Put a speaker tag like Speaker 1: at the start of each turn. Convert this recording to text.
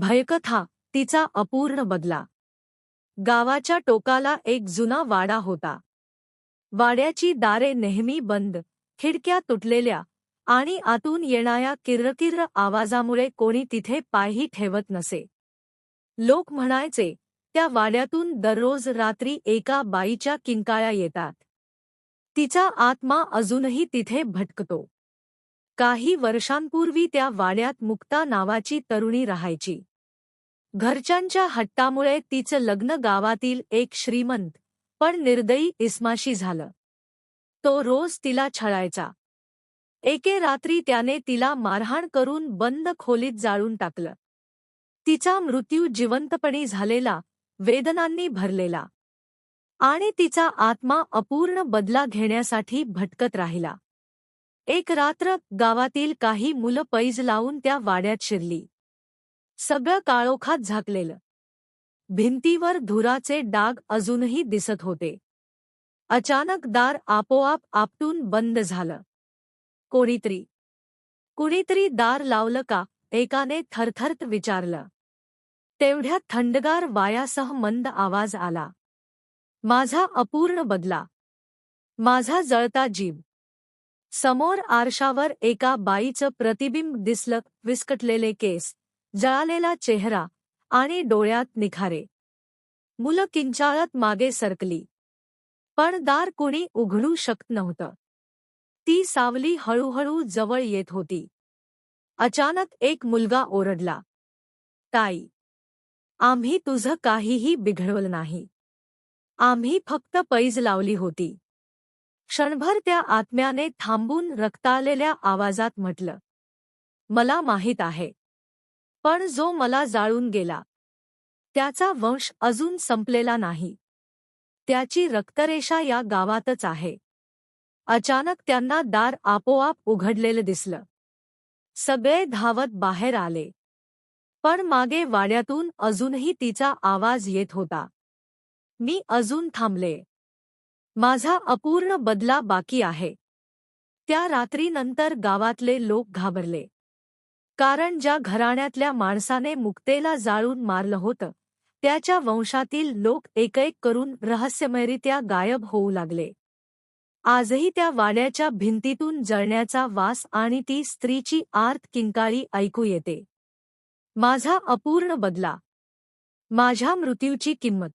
Speaker 1: भयकथा तिचा अपूर्ण बदला. गावाच्या टोकाला एक जुना वाडा होता. वाड्याची दारे नेहमी बंद खिडक्या तुटलेल्या आणि आतून येणाऱ्या किर्रकिर्र आवाजामुळे कोणी तिथे पायही ठेवत नसे. लोक म्हणायचे त्या वाड्यातून दररोज रात्री एका बाईच्या किंकाळ्या येतात. तिचा आत्मा अजूनही तिथे भटकतो. काही वर्षांपूर्वी त्या वाड्यात मुक्ता नावाची तरुणी राहायची. घरच्यांच्या हट्टामुळे तिचं लग्न गावातील एक श्रीमंत पण निर्दयी इस्माशी झालं. तो रोज तिला छळायचा. एके रात्री त्याने तिला मारहाण करून बंद खोलीत जाळून टाकलं. तिचा मृत्यू जिवंतपणी झालेला वेदनांनी भरलेला. आणि तिचा आत्मा अपूर्ण बदला घेण्यासाठी भटकत राहिला. एक रात्र गावातील काही मुलं पैज लावून त्या वाड्यात शिरली. सगळं काळोखात झाकलेलं. भिंतीवर धुराचे डाग अजूनही दिसत होते. अचानक दार आपोआप आपटून बंद झालं. कोणीतरी कुणीतरी दार लावलं का एकाने थरथरत विचारलं. तेवढ्यात थंडगार वायासह मंद आवाज आला. माझा अपूर्ण बदला. माझा जळता जीव. समोर आरशावर एका बाईचं प्रतिबिंब दिसलं विस्कटलेले केस. जळालेला चेहरा आणि डोळ्यात निखारे. मुलं किंचाळत मागे सरकली. पण दार कुणी उघडू शकत नव्हतं. ती सावली हळूहळू जवळ येत होती. अचानक एक मुलगा ओरडला. ताई आम्ही तुझं काहीही बिघडवलं नाही. आम्ही फक्त पैज लावली होती. क्षणभर त्या आत्म्याने थांबून रक्ताळलेल्या आवाजात म्हटलं. मला माहीत आहे. पण जो मला जाळून गेला. त्याचा वंश अजून संपलेला नाही. त्याची रक्तरेषा या गावातच आहे. अचानक त्यांना दार आपोआप उघडलेलं दिसलं. सगळे धावत बाहेर आले. पण मागे वाड्यातून अजूनही तिचा आवाज येत होता. मी अजून थांबले. माझा अपूर्ण बदला बाकी आहे. त्या रात्रीनंतर गावातले लोक घाबरले. कारण ज्या घराण्यातल्या माणसाने मुक्तेला जाळून मारलं होतं त्याच्या वंशातील लोक एक एक करून रहस्यमयरित्या गायब होऊ लागले. आजही त्या वाड्याच्या भिंतीतून जळण्याचा वास आणि ती स्त्रीची आर्त किंकाळी ऐकू येते. माझा अपूर्ण बदला. माझ्या मृत्यूची किंमत.